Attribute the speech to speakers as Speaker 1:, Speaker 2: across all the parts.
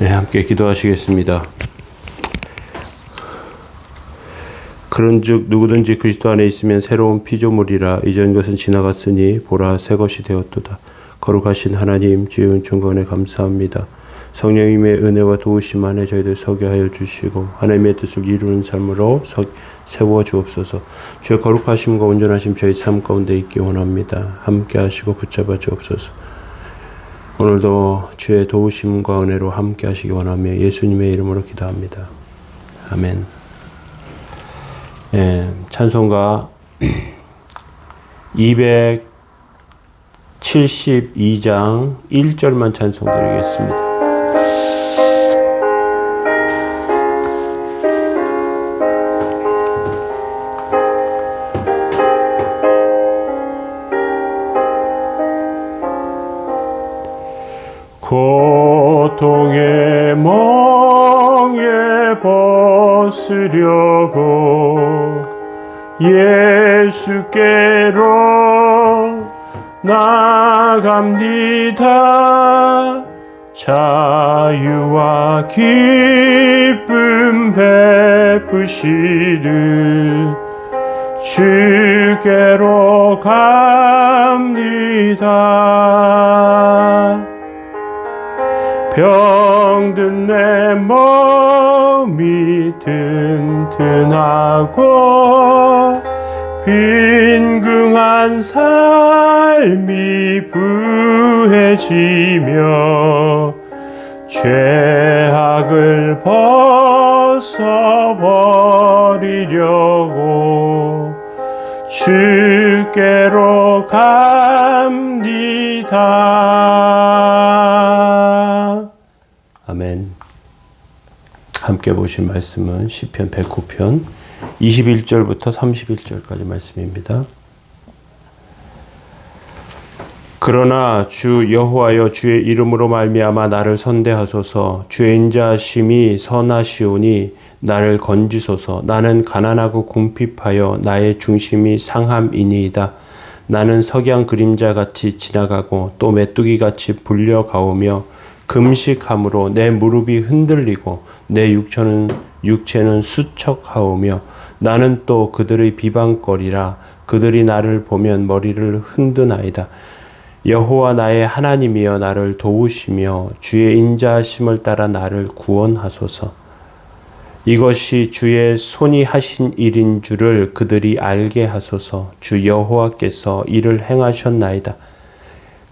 Speaker 1: 네, 함께 기도하시겠습니다. 그런즉 누구든지 그리스도 안에 있으면 새로운 피조물이라 이전 것은 지나갔으니 보라 새 것이 되었도다. 거룩하신 하나님 주의 은총건에 감사합니다. 성령님의 은혜와 도우심 안에 저희들 서게 하여 주시고 하나님의 뜻을 이루는 삶으로 서, 세워 주옵소서. 주의 거룩하심과 온전하심 저희 삶 가운데 있기 원합니다. 함께 하시고 붙잡아 주옵소서. 오늘도 주의 도우심과 은혜로 함께 하시기 원하며 예수님의 이름으로 기도합니다. 아멘. 예, 찬송가 272장 1절만 찬송 드리겠습니다. 벗으려고 예수께로 나갑니다. 자유와 기쁨 베푸시듯 주께로 갑니다. 병든 내몸 이 튼튼하고 빈궁한 삶이 부해지며 죄악을 벗어버리려고 주께로 갑니다. 함께 보신 말씀은 시편 109편 21절부터 31절까지 말씀입니다. 그러나 주 여호와여 주의 이름으로 말미암아 나를 선대하소서. 주의 인자심이 선하시오니 나를 건지소서. 나는 가난하고 궁핍하여 나의 중심이 상함이니이다. 나는 석양 그림자 같이 지나가고 또 메뚜기 같이 불려가오며 금식함으로 내 무릎이 흔들리고 내 육체는 육체는 수척하오며 나는 또 그들의 비방거리라. 그들이 나를 보면 머리를 흔드나이다. 여호와 나의 하나님이여 나를 도우시며 주의 인자하심을 따라 나를 구원하소서. 이것이 주의 손이 하신 일인 줄을 그들이 알게 하소서. 주 여호와께서 이를 행하셨나이다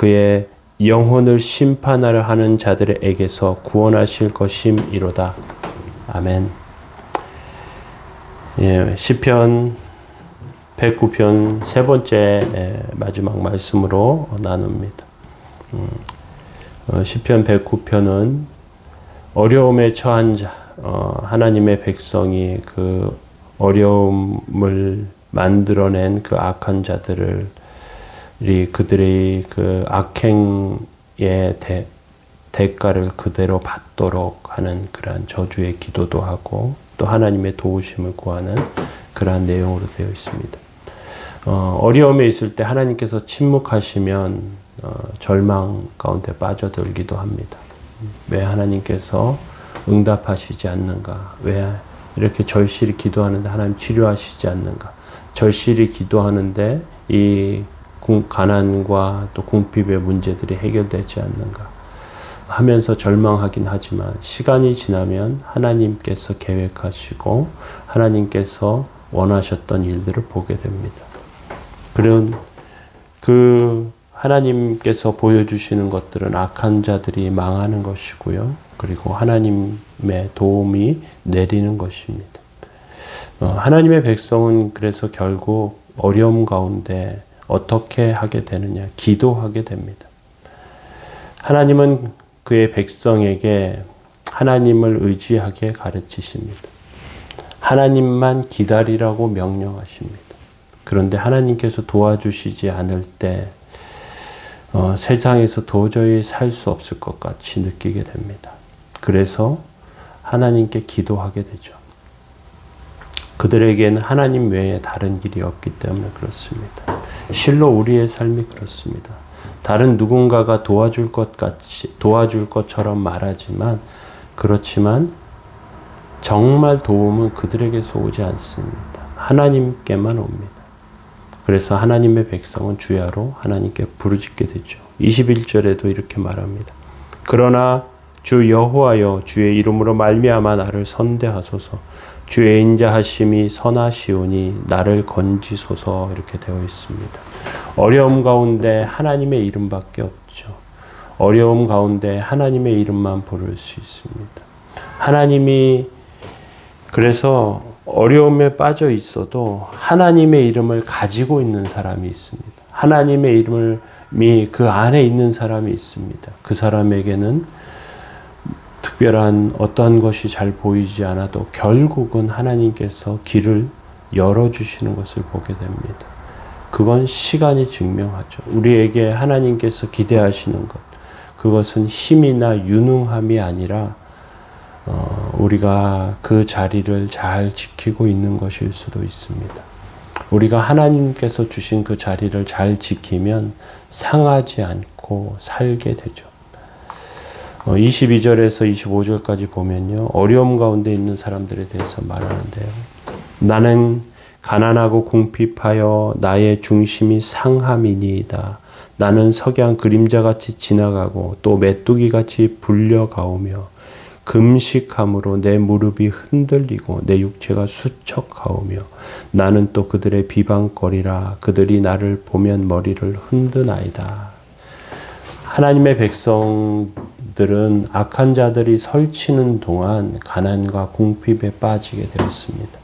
Speaker 1: 그의 영혼을 심판하려 하는 자들에게서 구원하실 것임이로다. 아멘. 예, 시편 109편 세 번째 마지막 말씀으로 나눕니다. 음, 어, 시편 109편은 어려움에 처한 자, 어, 하나님의 백성이 그 어려움을 만들어낸 그 악한 자들을 그들의 그 악행의 대, 대가를 그대로 받도록 하는 그러한 저주의 기도도 하고 또 하나님의 도우심을 구하는 그러한 내용으로 되어 있습니다. 어, 어려움에 있을 때 하나님께서 침묵하시면 어, 절망 가운데 빠져들기도 합니다. 왜 하나님께서 응답하시지 않는가? 왜 이렇게 절실히 기도하는데 하나님 치료하시지 않는가? 절실히 기도하는데 이 가난과 또 궁핍의 문제들이 해결되지 않는가 하면서 절망하긴 하지만 시간이 지나면 하나님께서 계획하시고 하나님께서 원하셨던 일들을 보게 됩니다. 그런 그 하나님께서 보여주시는 것들은 악한 자들이 망하는 것이고요. 그리고 하나님의 도움이 내리는 것입니다. 어, 하나님의 백성은 그래서 결국 어려움 가운데 어떻게 하게 되느냐? 기도하게 됩니다. 하나님은 그의 백성에게 하나님을 의지하게 가르치십니다. 하나님만 기다리라고 명령하십니다. 그런데 하나님께서 도와주시지 않을 때 어, 세상에서 도저히 살 수 없을 것 같이 느끼게 됩니다. 그래서 하나님께 기도하게 되죠. 그들에게는 하나님 외에 다른 길이 없기 때문에 그렇습니다. 실로 우리의 삶이 그렇습니다. 다른 누군가가 도와줄 것 같이 도와줄 것처럼 말하지만 그렇지만 정말 도움은 그들에게서 오지 않습니다. 하나님께만 옵니다. 그래서 하나님의 백성은 주야로 하나님께 부르짖게 되죠. 21절에도 이렇게 말합니다. 그러나 주 여호와여 주의 이름으로 말미암아 나를 선대하소서 주의 인자하심이 선하시오니 나를 건지소서 이렇게 되어 있습니다. 어려움 가운데 하나님의 이름밖에 없죠. 어려움 가운데 하나님의 이름만 부를 수 있습니다. 하나님이 그래서 어려움에 빠져 있어도 하나님의 이름을 가지고 있는 사람이 있습니다. 하나님의 이름을 그 안에 있는 사람이 있습니다. 그 사람에게는 특별한 어떤 것이 잘 보이지 않아도 결국은 하나님께서 길을 열어주시는 것을 보게 됩니다. 그건 시간이 증명하죠. 우리에게 하나님께서 기대하시는 것. 그것은 힘이나 유능함이 아니라 어, 우리가 그 자리를 잘 지키고 있는 것일 수도 있습니다. 우리가 하나님께서 주신 그 자리를 잘 지키면 상하지 않고 살게 되죠. 어, 22절에서 25절까지 보면요. 어려움 가운데 있는 사람들에 대해서 말하는데요. 나는 가난하고 궁핍하여 나의 중심이 상함이니이다. 나는 석양 그림자같이 지나가고 또 메뚜기같이 불려가오며 금식함으로 내 무릎이 흔들리고 내 육체가 수척하오며 나는 또 그들의 비방거리라 그들이 나를 보면 머리를 흔드나이다. 하나님의 백성 들은 악한 자들이 설치는 동안 가난과 궁핍에 빠지게 되었습니다.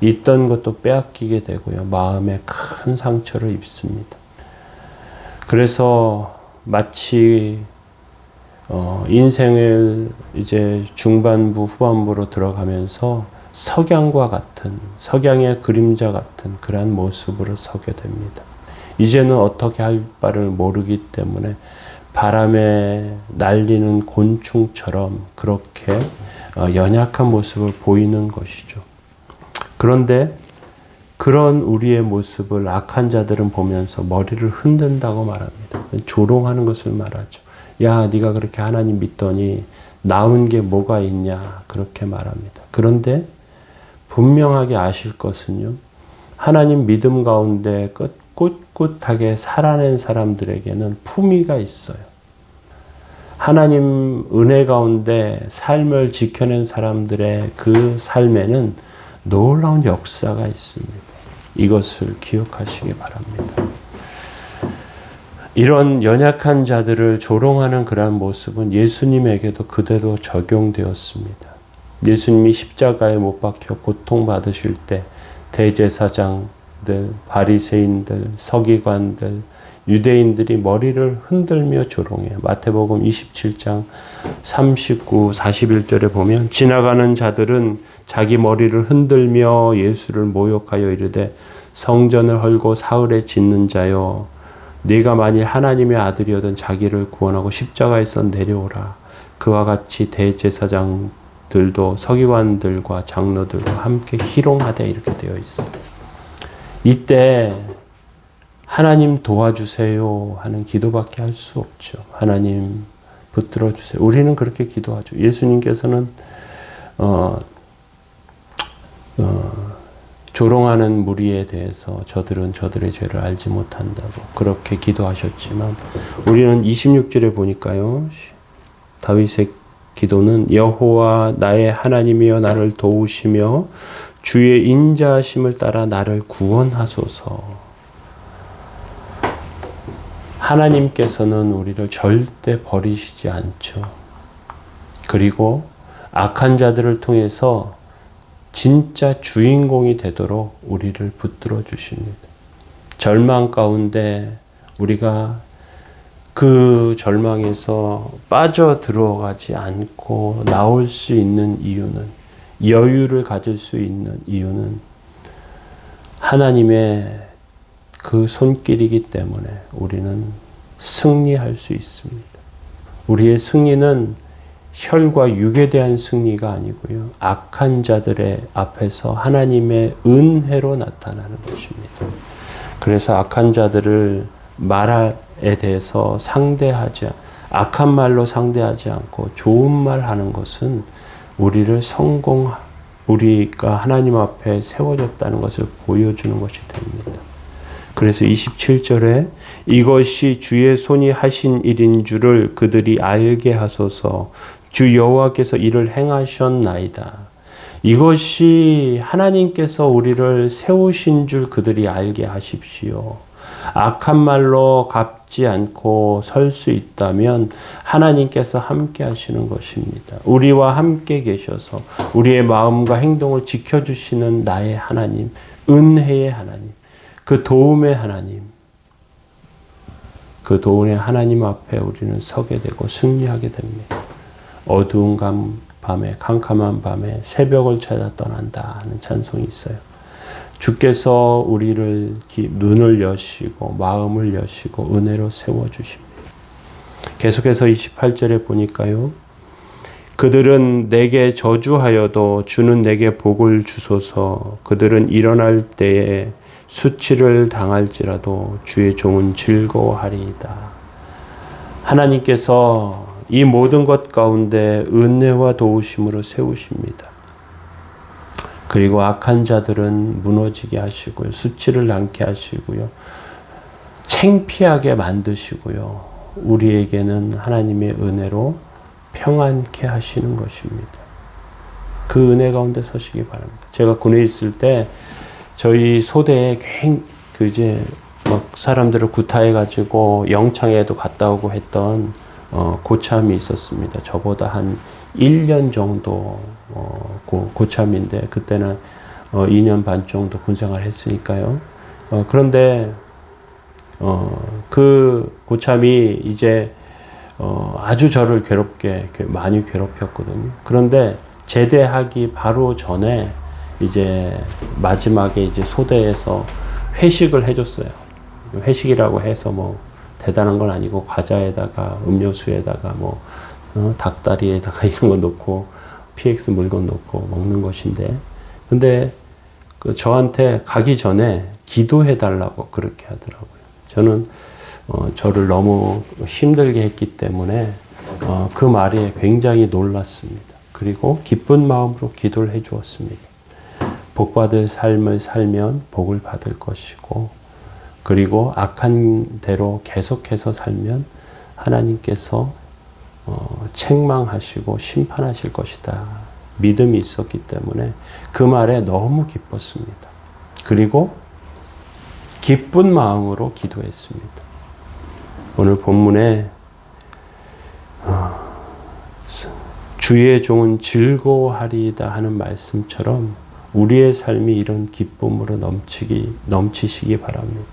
Speaker 1: 있던 것도 빼앗기게 되고요. 마음에 큰 상처를 입습니다. 그래서 마치 어, 인생을 이제 중반부 후반부로 들어가면서 석양과 같은 석양의 그림자 같은 그러한 모습으로 서게 됩니다. 이제는 어떻게 할 바를 모르기 때문에 바람에 날리는 곤충처럼 그렇게 어, 연약한 모습을 보이는 것이죠. 그런데 그런 우리의 모습을 악한 자들은 보면서 머리를 흔든다고 말합니다. 조롱하는 것을 말하죠. 야, 네가 그렇게 하나님 믿더니 나은 게 뭐가 있냐 그렇게 말합니다. 그런데 분명하게 아실 것은요. 하나님 믿음 가운데 꿋꿋하게 살아낸 사람들에게는 품위가 있어요. 하나님 은혜 가운데 삶을 지켜낸 사람들의 그 삶에는 놀라운 역사가 있습니다. 이것을 기억하시기 바랍니다. 이런 연약한 자들을 조롱하는 그러한 모습은 예수님에게도 그대로 적용되었습니다. 예수님이 십자가에 못 박혀 고통받으실 때 대제사장들, 바리새인들, 서기관들, 유대인들이 머리를 흔들며 조롱해요. 마태복음 27장 39, 41절에 보면 지나가는 자들은 자기 머리를 흔들며 예수를 모욕하여 이르되 성전을 헐고 사흘에 짓는 자여 네가 만일 하나님의 아들이어든 자기를 구원하고 십자가에서 내려오라. 그와 같이 대제사장들도 서기관들과 장로들과 함께 희롱하되 이렇게 되어 있습니다. 이때 하나님 도와주세요 하는 기도밖에 할 수 없죠. 하나님 붙들어 주세요. 우리는 그렇게 기도하죠. 예수님께서는 어, 어, 조롱하는 무리에 대해서 저들은 저들의 죄를 알지 못한다고 그렇게 기도하셨지만 우리는 26절에 보니까요. 다윗의 기도는 여호와 나의 하나님이여 나를 도우시며 주의 인자하심을 따라 나를 구원하소서. 하나님께서는 우리를 절대 버리시지 않죠. 그리고 악한 자들을 통해서 진짜 주인공이 되도록 우리를 붙들어 주십니다. 절망 가운데 우리가 그 절망에서 빠져 들어가지 않고 나올 수 있는 이유는 여유를 가질 수 있는 이유는 하나님의 그 손길이기 때문에 우리는 승리할 수 있습니다. 우리의 승리는 혈과 육에 대한 승리가 아니고요. 악한 자들의 앞에서 하나님의 은혜로 나타나는 것입니다. 그래서 악한 자들을 말에 대해서 상대하지 악한 말로 상대하지 않고 좋은 말 하는 것은 우리를 성공 우리가 하나님 앞에 세워졌다는 것을 보여주는 것이 됩니다. 그래서 27절에 이것이 주의 손이 하신 일인 줄을 그들이 알게 하소서 주 여호와께서 이를 행하셨나이다. 이것이 하나님께서 우리를 세우신 줄 그들이 알게 하십시오. 악한 말로 갚지 않고 설 수 있다면 하나님께서 함께 하시는 것입니다. 우리와 함께 계셔서 우리의 마음과 행동을 지켜주시는 나의 하나님, 은혜의 하나님, 그 도움의 하나님, 그 도움의 하나님 앞에 우리는 서게 되고 승리하게 됩니다. 어두운 밤에, 캄캄한 밤에 새벽을 찾아 떠난다 하는 찬송이 있어요. 주께서 우리를 눈을 여시고 마음을 여시고 은혜로 세워 주십니다. 계속해서 28절에 보니까요. 그들은 내게 저주하여도 주는 내게 복을 주소서 그들은 일어날 때에 수치를 당할지라도 주의 종은 즐거워하리이다. 하나님께서 이 모든 것 가운데 은혜와 도우심으로 세우십니다. 그리고 악한 자들은 무너지게 하시고요. 수치를 남게 하시고요. 챙피하게 만드시고요. 우리에게는 하나님의 은혜로 평안케 하시는 것입니다. 그 은혜 가운데 서시기 바랍니다. 제가 군에 있을 때 저희 소대에 그 이제 막 사람들을 구타해 가지고 영창에도 갔다 오고 했던 어, 고참이 있었습니다. 저보다 한 1년 정도 어, 고, 고참인데 그때는 어, 2년 반 정도 군생활 했으니까요. 어, 그런데 어, 그 고참이 이제 어, 아주 저를 괴롭게 많이 괴롭혔거든요. 그런데 제대하기 바로 전에 이제 마지막에 이제 소대에서 회식을 해줬어요. 회식이라고 해서 뭐 대단한 건 아니고 과자에다가 음료수에다가 뭐 어, 닭다리에다가 이런 거 넣고 PX 물건 넣고 먹는 것인데 근데 그 저한테 가기 전에 기도해 달라고 그렇게 하더라고요. 저는 어, 저를 너무 힘들게 했기 때문에 어, 그 말에 굉장히 놀랐습니다. 그리고 기쁜 마음으로 기도를 해 주었습니다. 복받을 삶을 살면 복을 받을 것이고 그리고 악한 대로 계속해서 살면 하나님께서 어, 책망하시고 심판하실 것이다. 믿음이 있었기 때문에 그 말에 너무 기뻤습니다. 그리고 기쁜 마음으로 기도했습니다. 오늘 본문에 어, 주의 종은 즐거워하리이다 하는 말씀처럼 우리의 삶이 이런 기쁨으로 넘치기 넘치시기 바랍니다.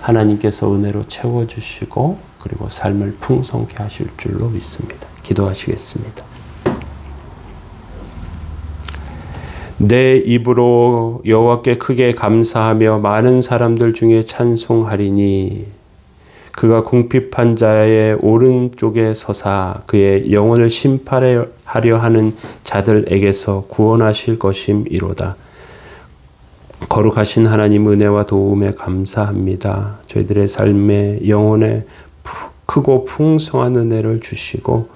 Speaker 1: 하나님께서 은혜로 채워주시고 그리고 삶을 풍성케 하실 줄로 믿습니다. 기도하시겠습니다. 내 입으로 여호와께 크게 감사하며 많은 사람들 중에 찬송하리니 그가 궁핍한 자의 오른쪽에 서사 그의 영혼을 심판하려 하는 자들에게서 구원하실 것임이로다. 거룩하신 하나님 은혜와 도움에 감사합니다. 저희들의 삶에 영혼에 크고 풍성한 은혜를 주시고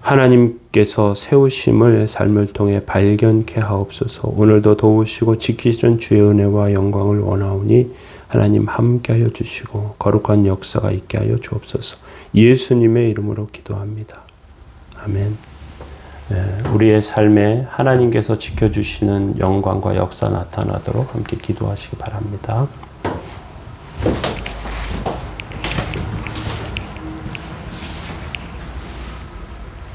Speaker 1: 하나님께서 세우심을 삶을 통해 발견케 하옵소서. 오늘도 도우시고 지키시는 주의 은혜와 영광을 원하오니 하나님 함께하여 주시고 거룩한 역사가 있게 하여 주옵소서. 예수님의 이름으로 기도합니다. 아멘. 네, 우리의 삶에 하나님께서 지켜주시는 영광과 역사 나타나도록 함께 기도하시기 바랍니다.